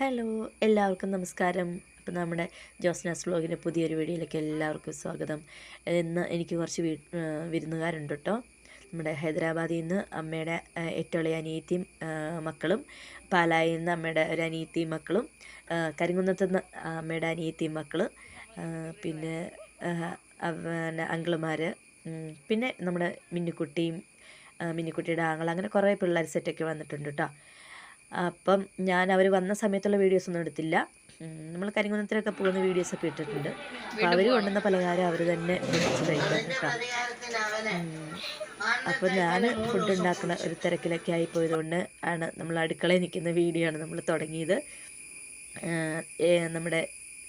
Hello എല്ലാവർക്കും നമസ്കാരം. അപ്പം നമ്മുടെ ജോസ്നാസ് ബ്ലോഗിന്റെ പുതിയൊരു വീഡിയോയിലേക്ക് എല്ലാവർക്കും സ്വാഗതം. ഇന്ന് എനിക്ക് കുറച്ച് വീ വിരുന്നുകാരുണ്ട് കേട്ടോ. നമ്മുടെ ഹൈദരാബാദിൽ നിന്ന് അമ്മയുടെ ഏറ്റവും അനിയത്തിയും മക്കളും പാലായിൽ നിന്ന് അമ്മയുടെ ഒരു അനിയത്തിയും മക്കളും കരിങ്കുന്നത്ത് നിന്ന് അമ്മയുടെ അനിയത്തിയും മക്കൾ പിന്നെ അങ്കിളുമാർ പിന്നെ നമ്മുടെ മിന്നുക്കുട്ടിയും മിന്നുക്കുട്ടിയുടെ ആങ്ങൾ അങ്ങനെ കുറേ പിള്ളേർ സെറ്റൊക്കെ വന്നിട്ടുണ്ട് കേട്ടോ. അപ്പം ഞാൻ അവർ വന്ന സമയത്തുള്ള വീഡിയോസ് ഒന്നും എടുത്തില്ല. നമ്മൾ കരിങ്കുന്നത്തിലൊക്കെ പോകുന്ന വീഡിയോസൊക്കെ ഇട്ടിട്ടുണ്ട്. അപ്പോൾ അവർ കൊണ്ടുവന്ന പലഹാരം അവർ തന്നെ മേടിച്ച് കഴിക്കാൻ കേട്ടോ. അപ്പോൾ ഞാൻ ഫുഡ് ഉണ്ടാക്കുന്ന ഒരു തിരക്കിലൊക്കെ ആയി പോയതുകൊണ്ട് ആണ് നമ്മൾ അടുക്കളയിൽ നിൽക്കുന്ന വീഡിയോ ആണ് നമ്മൾ തുടങ്ങിയത്. നമ്മുടെ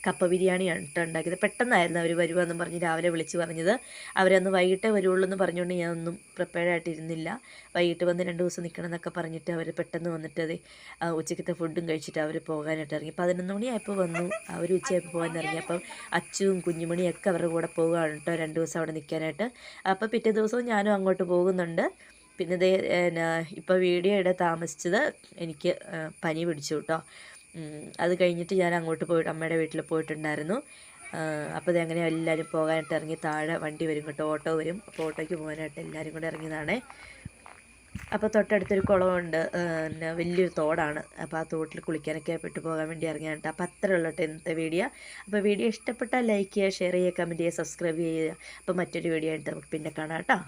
കപ്പ ബിരിയാണിയാണ് കേട്ടോ ഉണ്ടാക്കിയത്. പെട്ടെന്നായിരുന്നു അവർ വരുവാന്ന് പറഞ്ഞ് രാവിലെ വിളിച്ച് പറഞ്ഞത്. അവരന്ന് വൈകിട്ടേ വരുള്ളൂ എന്ന് പറഞ്ഞുകൊണ്ട് ഞാനൊന്നും ഒന്നും പ്രിപ്പയർഡ് ആയിട്ടിരുന്നില്ല. വൈകിട്ട് വന്ന് രണ്ട് ദിവസം നിൽക്കണം എന്നൊക്കെ പറഞ്ഞിട്ട് അവർ പെട്ടെന്ന് വന്നിട്ട് അത് ഉച്ചക്കത്തെ ഫുഡും കഴിച്ചിട്ട് അവർ പോകാനായിട്ട് ഇറങ്ങി. പതിനൊന്ന് മണിയായപ്പോൾ വന്നു. അവർ ഉച്ചയായപ്പോൾ പോകാൻ ഇറങ്ങി. അപ്പം അച്ചുവും കുഞ്ഞുമണിയൊക്കെ അവരുടെ കൂടെ പോകുകയാണ് കേട്ടോ രണ്ട് ദിവസം അവിടെ നിൽക്കാനായിട്ട് അപ്പോൾ പിറ്റേ ദിവസവും ഞാനും അങ്ങോട്ട് പോകുന്നുണ്ട്. പിന്നെ എന്നാ ഇപ്പോൾ വീഡിയോ ഇവിടെ താമസിച്ചത് എനിക്ക് പനി പിടിച്ചു കേട്ടോ. അത് കഴിഞ്ഞിട്ട് ഞാൻ അങ്ങോട്ട് പോയിട്ട് അമ്മയുടെ വീട്ടിൽ പോയിട്ടുണ്ടായിരുന്നു. അപ്പോൾ അങ്ങനെ എല്ലാവരും പോകാനായിട്ട് ഇറങ്ങി താഴെ വണ്ടി വരും കേട്ടോ ഓട്ടോ വരും. അപ്പോൾ ഓട്ടോയ്ക്ക് പോകാനായിട്ട് എല്ലാവരും കൂടെ ഇറങ്ങിയതാണ്. അപ്പോൾ തൊട്ടടുത്തൊരു കുളമുണ്ട് പിന്നെ വലിയൊരു തോടാണ്. അപ്പോൾ ആ തോട്ടിൽ കുളിക്കാനൊക്കെ പെട്ടു പോകാൻ വേണ്ടി ഇറങ്ങിയാണ് അപ്പോൾ അത്ര ഉള്ള ഇന്നത്തെ വീഡിയോ. അപ്പോൾ വീഡിയോ ഇഷ്ടപ്പെട്ടാൽ ലൈക്ക് ചെയ്യുക ഷെയർ ചെയ്യുക കമന്റ് ചെയ്യുക സബ്സ്ക്രൈബ് ചെയ്യുക. അപ്പോൾ മറ്റൊരു വീഡിയോ ആയിട്ട് നമുക്ക് പിന്നെ കാണാം കേട്ടോ.